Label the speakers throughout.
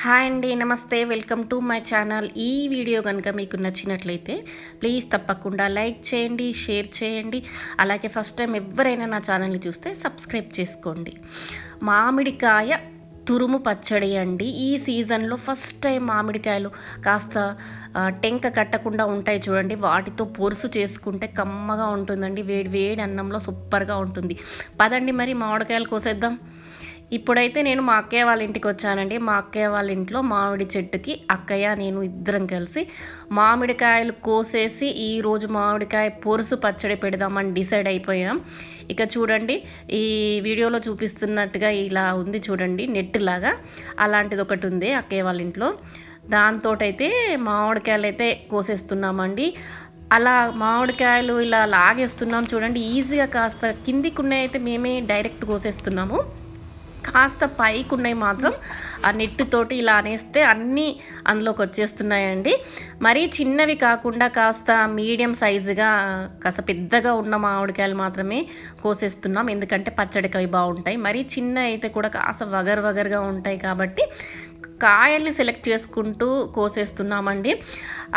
Speaker 1: Hi అండి నమస్తే welcome to my channel. ఈ వీడియో కనుక మీకు నచ్చినట్లయితే ప్లీజ్ తప్పకుండా లైక్ చేయండి షేర్ చేయండి. అలాగే ఫస్ట్ టైం ఎవరైనా నా ఛానల్ని చూస్తే సబ్స్క్రైబ్ చేసుకోండి. మామిడికాయ తురుము పచ్చడి అండి. ఈ సీజన్లో ఫస్ట్ టైం మామిడికాయలు కాస్త టెంక కట్టకుండా ఉంటాయి చూడండి. వాటితో పొరుసు చేసుకుంటే కమ్మగా ఉంటుందండి. వేడి వేడి అన్నంలో సూపర్గా ఉంటుంది. పదండి మరి మామిడికాయలు కోసేద్దాం. ఇప్పుడైతే నేను మా అక్కయ్య వాళ్ళ ఇంటికి వచ్చానండి. మా అక్కయ్య వాళ్ళ ఇంట్లో మామిడి చెట్టుకి అక్కయ్య నేను ఇద్దరం కలిసి మామిడికాయలు కోసేసి ఈరోజు మామిడికాయ పొరుసు పచ్చడి పెడదామని డిసైడ్ అయిపోయాం. ఇక చూడండి ఈ వీడియోలో చూపిస్తున్నట్టుగా ఇలా ఉంది చూడండి నెట్ లాగా. అలాంటిది ఒకటి ఉంది అక్కయ్య వాళ్ళ ఇంట్లో. దాంతో అయితే మామిడికాయలు అయితే కోసేస్తున్నామండి. అలా మామిడికాయలు ఇలా లాగేస్తున్నాం చూడండి ఈజీగా కాస్త కిందికి ఉన్నాయి అయితే మేమే డైరెక్ట్ కోసేస్తున్నాము. కాస్త పైకి ఉన్నాయి మాత్రం. ఆ నెట్టుతోటి ఇలా అనేస్తే అన్నీ అందులోకి వచ్చేస్తున్నాయండి. మరీ చిన్నవి కాకుండా కాస్త మీడియం సైజుగా కాస్త పెద్దగా ఉన్న మామిడికాయలు మాత్రమే కోసేస్తున్నాం. ఎందుకంటే పచ్చడికి అవి బాగుంటాయి. మరీ చిన్న అయితే కూడా కాస్త వగర్ వగర్గా ఉంటాయి కాబట్టి కాయల్ని సెలెక్ట్ చేసుకుంటూ కోసేస్తున్నామండి.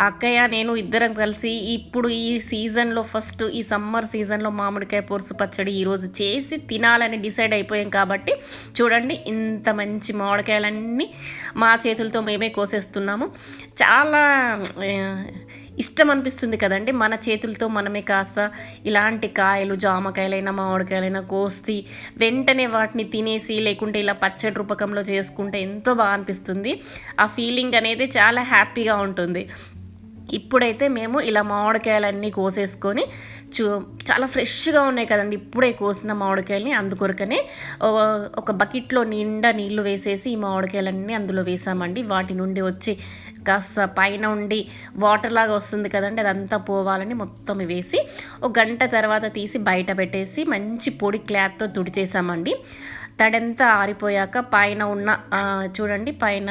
Speaker 1: అక్కయ్య నేను ఇద్దరం కలిసి ఇప్పుడు ఈ సీజన్లో ఫస్ట్ ఈ సమ్మర్ సీజన్లో మామిడికాయ పొరుసు పచ్చడి ఈరోజు చేసి తినాలని డిసైడ్ అయిపోయాం కాబట్టి చూడండి ఇంత మంచి మామిడికాయలన్నీ మా చేతులతో మేమే కోసేస్తున్నాము. చాలా ఇష్టం అనిపిస్తుంది కదండి. మన చేతులతో మనమే కాస్త ఇలాంటి కాయలు జామకాయలైనా మామిడికాయలైనా కోసి వెంటనే వాటిని తినేసి లేకుంటే ఇలా పచ్చడి రూపకంలో చేసుకుంటే ఎంతో బాగా అనిపిస్తుంది. ఆ ఫీలింగ్ అనేది చాలా హ్యాపీగా ఉంటుంది. ఇప్పుడైతే మేము ఇలా మామిడికాయలన్నీ కోసేసుకొని చూ చాలా ఫ్రెష్గా ఉన్నాయి కదండి. ఇప్పుడే కోసిన మామిడికాయలని అందుకొరకనే ఒక బకెట్లో నిండా నీళ్ళు వేసేసి ఈ మామిడికాయలన్నీ అందులో వేసామండి. వాటి నుండి వచ్చి కాస్త పైన ఉండి వాటర్ లాగా వస్తుంది కదండి. అదంతా పోవాలని మొత్తం వేసి ఒక గంట తర్వాత తీసి బయట పెట్టేసి మంచి పొడి క్లాత్తో తుడిచేసామండి. తడంతా ఆరిపోయాక పైన ఉన్న చూడండి పైన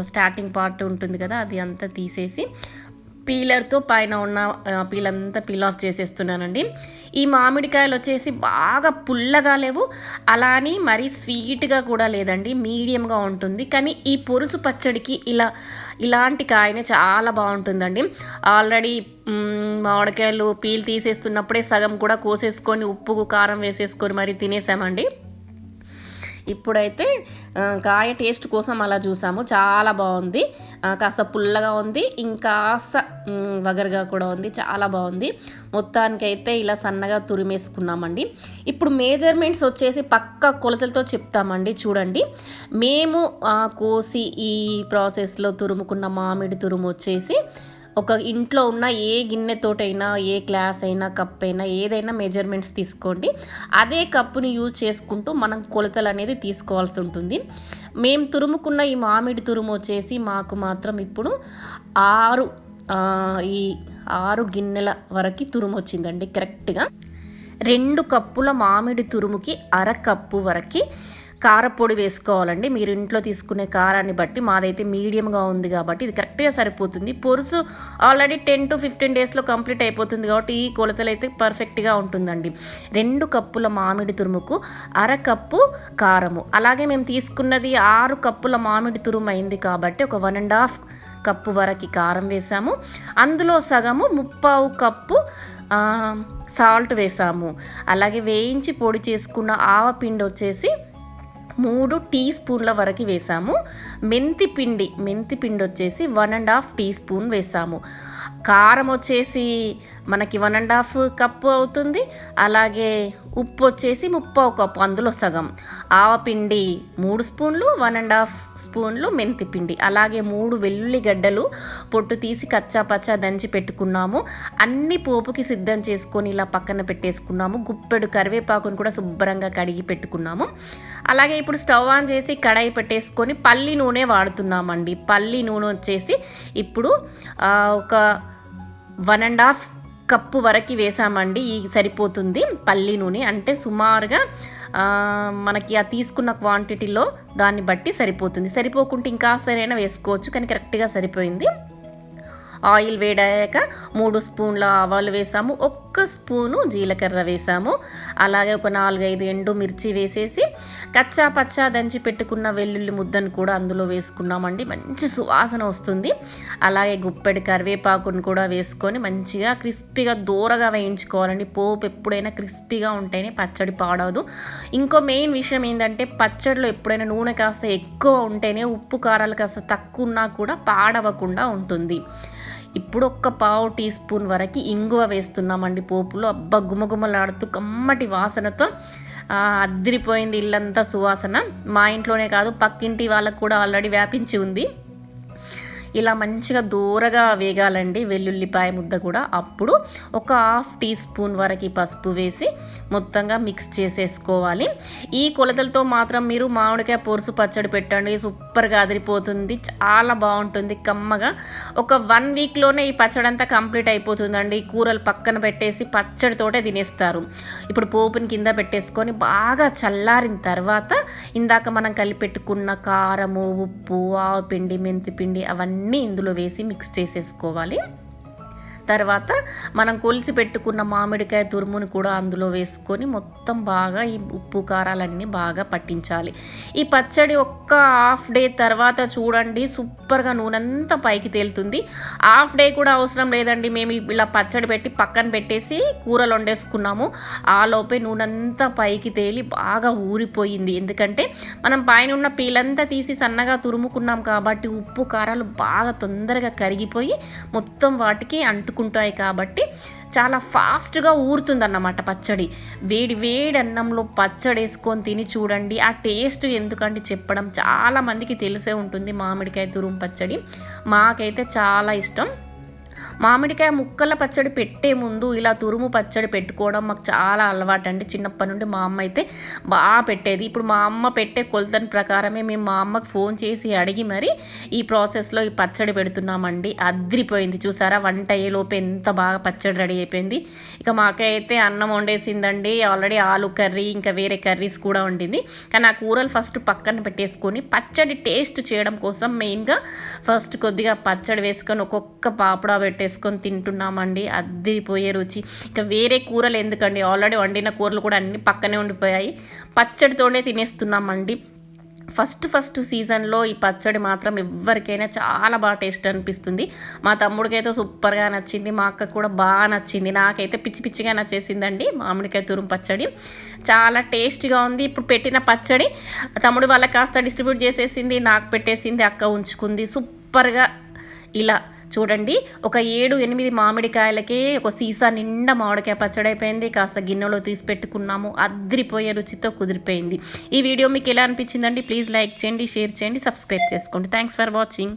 Speaker 1: స్టార్టింగ్ పార్ట్ ఉంటుంది కదా అది అంతా తీసేసి పీలర్తో పైన ఉన్న పీల్ అంతా పీల్ ఆఫ్ చేసేస్తున్నానండి. ఈ మామిడికాయలు వచ్చేసి బాగా పుల్లగా లేవు అలా అని మరీ స్వీట్గా కూడా లేదండి మీడియంగా ఉంటుంది. కానీ ఈ పొరుసు పచ్చడికి ఇలా ఇలాంటి కాయనే చాలా బాగుంటుందండి. ఆల్రెడీ మామిడికాయలు పీల్ తీసేస్తున్నప్పుడే సగం కూడా కోసేసుకొని ఉప్పు కారం వేసేసుకొని మరి తినేసామండి. ఇప్పుడైతే కాయ టేస్ట్ కోసం అలా చూసాము. చాలా బాగుంది. కాస్త పుల్లగా ఉంది. ఇంకాస్త వగరగా కూడా ఉంది. చాలా బాగుంది. మొత్తానికైతే ఇలా సన్నగా తురిమేసుకున్నామండి. ఇప్పుడు మేజర్మెంట్స్ వచ్చేసి పక్క కొలతలతో చెప్తామండి. చూడండి. మేము కోసి ఈ ప్రాసెస్లో తురుముకున్న మామిడి తురుము వచ్చేసి ఒక ఇంట్లో ఉన్న ఏ గిన్నెతోటైనా ఏ గ్లాస్ అయినా కప్ అయినా ఏదైనా మెజర్మెంట్స్ తీసుకోండి. అదే కప్పుని యూజ్ చేసుకుంటూ మనం కొలతలు అనేది తీసుకోవాల్సి ఉంటుంది. మేము తురుముకున్న ఈ మామిడి తురుము వచ్చేసి మాకు మాత్రం ఇప్పుడు ఆరు ఈ ఆరు గిన్నెల వరకు తురుము వచ్చిందండి కరెక్ట్గా. రెండు కప్పుల మామిడి తురుముకి అర కప్పు వరకు కారపొడి వేసుకోవాలండి. మీరు ఇంట్లో తీసుకునే కారాన్ని బట్టి మాదైతే మీడియంగా ఉంది కాబట్టి ఇది కరెక్ట్గా సరిపోతుంది. పొరుసు ఆల్రెడీ టెన్ టు ఫిఫ్టీన్ డేస్లో కంప్లీట్ అయిపోతుంది కాబట్టి ఈ కొలతలు అయితే పర్ఫెక్ట్గా ఉంటుందండి. రెండు కప్పుల మామిడి తురుముకు అర కప్పు కారము. అలాగే మేము తీసుకున్నది ఆరు కప్పుల మామిడి తురుము అయింది కాబట్టి ఒక వన్ అండ్ హాఫ్ కప్పు వరకు కారం వేసాము. అందులో సగము ముప్పావు కప్పు సాల్ట్ వేసాము. అలాగే వేయించి పొడి చేసుకున్న ఆవపిండి వచ్చేసి మూడు టీ స్పూన్ల వరకు వేసాము. మెంతి పిండి మెంతి పిండి వచ్చేసి one and half tea spoon వేసాము. కారం వచ్చేసి మనకి వన్ అండ్ హాఫ్ కప్పు అవుతుంది. అలాగే ఉప్పు వచ్చేసి ముప్పావు కప్పు అందులో సగం. ఆవపిండి మూడు స్పూన్లు వన్ అండ్ హాఫ్ స్పూన్లు మెంతి పిండి. అలాగే మూడు వెల్లుల్లి గడ్డలు పొట్టు తీసి కచ్చా పచ్చా దంచి పెట్టుకున్నాము. అన్ని పోపుకి సిద్ధం చేసుకొని ఇలా పక్కన పెట్టేసుకున్నాము. గుప్పెడు కరివేపాకును కూడా శుభ్రంగా కడిగి పెట్టుకున్నాము. అలాగే ఇప్పుడు స్టవ్ ఆన్ చేసి కడాయి పెట్టేసుకొని పల్లి నూనె వాడుతున్నామండి. పల్లి నూనె వచ్చేసి ఇప్పుడు ఒక వన్ అండ్ హాఫ్ కప్పు వరకు వేసామండి ఈ సరిపోతుంది పల్లి నూనె. అంటే సుమారుగా మనకి ఆ తీసుకున్న క్వాంటిటీలో దాన్ని బట్టి సరిపోతుంది. సరిపోకుంటే ఇంకా సరైనా వేసుకోవచ్చు కానీ కరెక్ట్గా సరిపోయింది. ఆయిల్ వేడాక మూడు స్పూన్ల ఆవాలు వేసాము ఒక్క స్పూను జీలకర్ర వేసాము. అలాగే ఒక నాలుగైదు ఎండు మిర్చి వేసేసి కచ్చా పచ్చా దంచి పెట్టుకున్న వెల్లుల్లి ముద్దను కూడా అందులో వేసుకున్నామండి. మంచి సువాసన వస్తుంది. అలాగే గుప్పెడి కరివేపాకును కూడా వేసుకొని మంచిగా క్రిస్పీగా దూరగా వేయించుకోవాలండి. పోపు ఎప్పుడైనా క్రిస్పీగా ఉంటేనే పచ్చడి పాడవదు. ఇంకో మెయిన్ విషయం ఏంటంటే పచ్చడిలో ఎప్పుడైనా నూనె కాస్త ఎక్కువ ఉంటేనే ఉప్పు కారాలు కాస్త తక్కువ ఉన్నా కూడా పాడవకుండా ఉంటుంది. ఇప్పుడు ఒక్క పావు టీ స్పూన్ వరకు ఇంగువ వేస్తున్నామండి పోపులో. అబ్బా గుమగుమలాడుతూ కమ్మటి వాసనతో అద్దరిపోయింది అద్దిరిపోయింది ఇల్లంతా సువాసన. మా ఇంట్లోనే కాదు పక్కింటి వాళ్ళకు కూడా ఆల్రెడీ వ్యాపించి ఉంది. ఇలా మంచిగా దూరగా వేగాలండి వెల్లుల్లిపాయ ముద్ద కూడా. అప్పుడు ఒక హాఫ్ టీ స్పూన్ వరకు పసుపు వేసి మొత్తంగా మిక్స్ చేసేసుకోవాలి. ఈ కొలతలతో మాత్రం మీరు మామిడికాయ పొరుసు పచ్చడి పెట్టండి. సూపర్గా అదిరిపోతుంది. చాలా బాగుంటుంది. కమ్మగా ఒక వన్ వీక్లోనే ఈ పచ్చడి అంతా కంప్లీట్ అయిపోతుందండి. కూరలు పక్కన పెట్టేసి పచ్చడితోటే తినేస్తారు. ఇప్పుడు పోపుని కింద పెట్టేసుకొని బాగా చల్లారిన తర్వాత ఇందాక మనం కలిపెట్టుకున్న కారము ఉప్పు ఆవపిండి పిండి అవన్నీ అన్నీ ఇందులో వేసి మిక్స్ చేసేసుకోవాలి. తర్వాత మనం కొలిచి పెట్టుకున్న మామిడికాయ తురుముని కూడా అందులో వేసుకొని మొత్తం బాగా ఈ ఉప్పు కారాలన్నీ బాగా పట్టించాలి. ఈ పచ్చడి ఒక్క హాఫ్ డే తర్వాత చూడండి సూపర్గా నూనెంతా పైకి తేలుతుంది. హాఫ్ డే కూడా అవసరం లేదండి మేము ఇలా పచ్చడి పెట్టి పక్కన పెట్టేసి కూరలు వండేసుకున్నాము. ఆ లోపే నూనెంతా పైకి తేలి బాగా ఊరిపోయింది. ఎందుకంటే మనం పైన ఉన్న పీలంతా తీసి సన్నగా తురుముకున్నాం కాబట్టి ఉప్పు కారాలు బాగా తొందరగా కరిగిపోయి మొత్తం వాటికి అంటుకుంటాయి కాబట్టి చాలా ఫాస్ట్గా ఊరుతుందన్నమాట పచ్చడి. వేడి వేడి అన్నంలో పచ్చడి వేసుకొని తిని చూడండి. ఆ టేస్ట్ ఎందుకంటే చెప్పడం చాలా మందికి తెలిసే ఉంటుంది మామిడికాయ తురుము పచ్చడి. మాకైతే చాలా ఇష్టం. మామిడికాయ ముక్కల పచ్చడి పెట్టే ముందు ఇలా తురుము పచ్చడి పెట్టుకోవడం మాకు చాలా అలవాటు అండి చిన్నప్పటి నుండి మా అమ్మ అయితే బాగా పెట్టేది. ఇప్పుడు మా అమ్మ పెట్టే కొలతని ప్రకారమే మేము మా అమ్మకి ఫోన్ చేసి అడిగి మరి ఈ ప్రాసెస్లో ఈ పచ్చడి పెడుతున్నామండి. అద్రిపోయింది. చూసారా? వంట అయ్యేలోపు ఎంత బాగా పచ్చడి రెడీ అయిపోయింది. ఇక మాకైతే అన్నం వండేసిందండి. ఆల్రెడీ ఆలు కర్రీ ఇంకా వేరే కర్రీస్ కూడా వండింది. కానీ ఆ కూరలు ఫస్ట్ పక్కన పెట్టేసుకొని పచ్చడి టేస్ట్ చేయడం కోసం మెయిన్గా ఫస్ట్ కొద్దిగా పచ్చడి వేసుకొని ఒక్కొక్క పాపడా పెట్టేసుకొని తింటున్నామండి. అద్దిరిపోయే రుచి. ఇంకా వేరే కూరలు ఎందుకండి? ఆల్రెడీ వండిన కూరలు కూడా అన్ని పక్కనే ఉండిపోయాయి. పచ్చడితోనే తినేస్తున్నామండి. ఫస్ట్ ఫస్ట్ సీజన్లో ఈ పచ్చడి మాత్రం ఎవరికైనా చాలా బాగా టేస్ట్ అనిపిస్తుంది. మా తమ్ముడికైతే సూపర్గా నచ్చింది. మా అక్కకు కూడా బాగా నచ్చింది. నాకైతే పిచ్చి పిచ్చిగా నచ్చేసిందండి మామిడికాయ తురుము పచ్చడి. చాలా టేస్ట్గా ఉంది. ఇప్పుడు పెట్టిన పచ్చడి తమ్ముడు వాళ్ళకి కాస్త డిస్ట్రిబ్యూట్ చేసేసింది నాకు పెట్టేసింది అక్క ఉంచుకుంది. సూపర్గా ఇలా చూడండి ఒక ఏడు ఎనిమిది మామిడికాయలకే ఒక సీసా నిండా మామిడికాయ పచ్చడి అయిపోయింది కాస్త గిన్నెలో తీసి పెట్టుకున్నాము అద్రిపోయే రుచితో కుదిరిపోయింది. ఈ వీడియో మీకు ఎలా అనిపించిందండి? ప్లీజ్ లైక్ చేయండి షేర్ చేయండి సబ్స్క్రైబ్ చేసుకోండి. Thanks for watching.